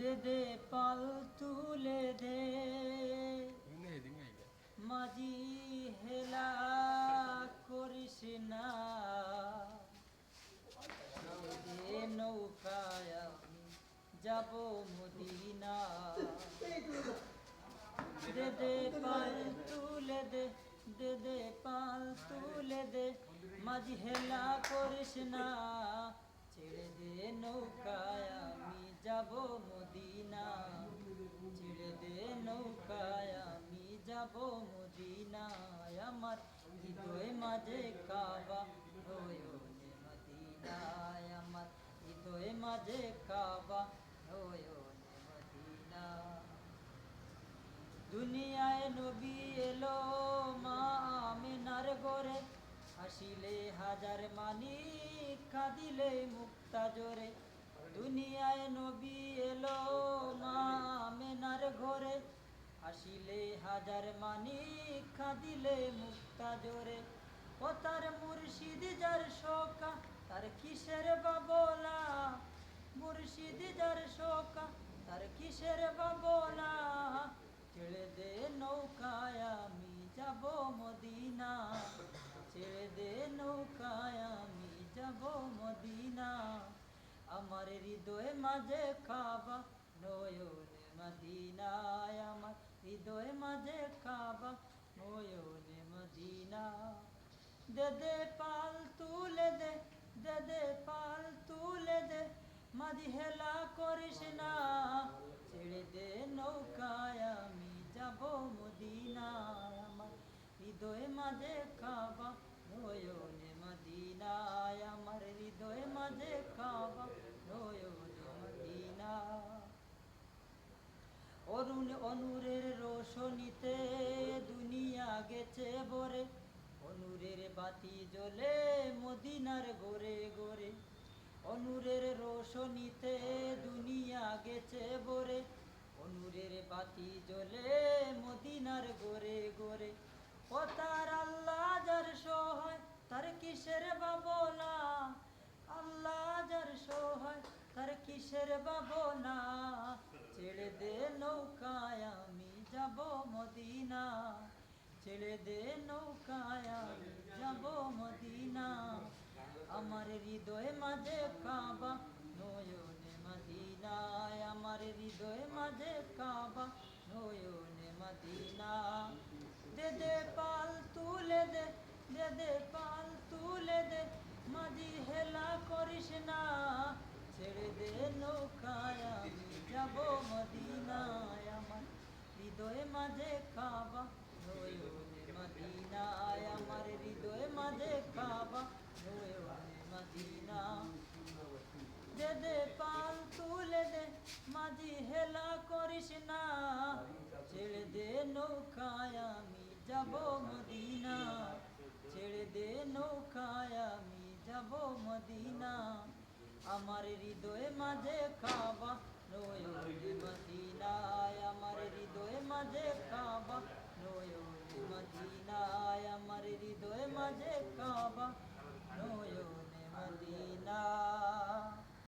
দে দে পাল তুলে দে। মাঝি হেলা করিস না। দে নৌকায় যাব মদিনা। দে দে পাল তুলে দে দে দে পাল তুলে দে। মাঝি হেলা করিস না। যাব মদিনা। ছেড়ে দে নৌকায়, আমি যাব মদিনায়। আমার হৃদয় মাঝে কাবা নয়নে মদিনায়। আমার হৃদয় মাঝে কাবা নয়নে মদিনা দুনিয়ায় নবী এলো মা আমিনার গরে হাসিলে হাজার মানি কাঁদিলে মুক্তা জোরে। দুনিয়ায় নবী এলো মা আমিনার ঘরে। হাসিলে হাজার মানি কাঁদিলে মুক্তা জোরে। ও তার মুর্শিদ যার শোকা, তার কিসের বাবলা? মুর্শিদ যার শোকা, তার কিসের বাবলা? ছেড়ে দে নৌকায় আমি যাব মদিনা। ছেড়ে দে নৌকায় আমি যাব মদিনা। আমার হৃদয় মাঝে খাবা, নয়নে মদিনায় আমার হৃদয় মাঝে খাবা, নয়নে মদিনা দে দে পাল তুলে দে দে দে পাল তুলে দে, মাঝি হেলা করিস না। ছেড়ে দে নৌকায় আমি যাব মদিনায় আমার হৃদয় মাঝে খাবা, নয়নে অরুণ অনুরের রোশনীতে দুনিয়া গেছে বরে অনুরের বাতি জ্বলে মদিনার গোরে গোরে অনুরের রোশনীতে দুনিয়া গেছে বরে অনুরের বাতি জ্বলে মদিনার কিসের বাবনা ছেড়ে দে নৌকায় আমি যাব মদিনা। ছেড়ে দে নৌকায় আমি যাব মদিনা। আমার হৃদয় মাঝে কাবা, নয়নে মদিনায়। আমার হৃদয় মাঝে কাবা, নয়নে মদিনা। দে দে পাল তুলে দে দে দে পাল তুলে নৌকায় আমি যাব মদিনায় আমার। হৃদয় মাঝে নয়নে মদিনায় আমার। হৃদয় মাঝে নয়নে মদিনা দে দে পাল তুলে দে, মাঝি হেলা করিস না। ছেড়ে দে নৌকায় আমি যাব মদিনা ছেড়ে দে নৌকায় আমি যাব মদিনা আমার হৃদয়ে মাঝে খাবা নয়নে মদিনায় আমার হৃদয়ে মাঝে খাবা নয়নে মদিনায় আমার হৃদয় মাঝে খাবা নয়নে মদিনা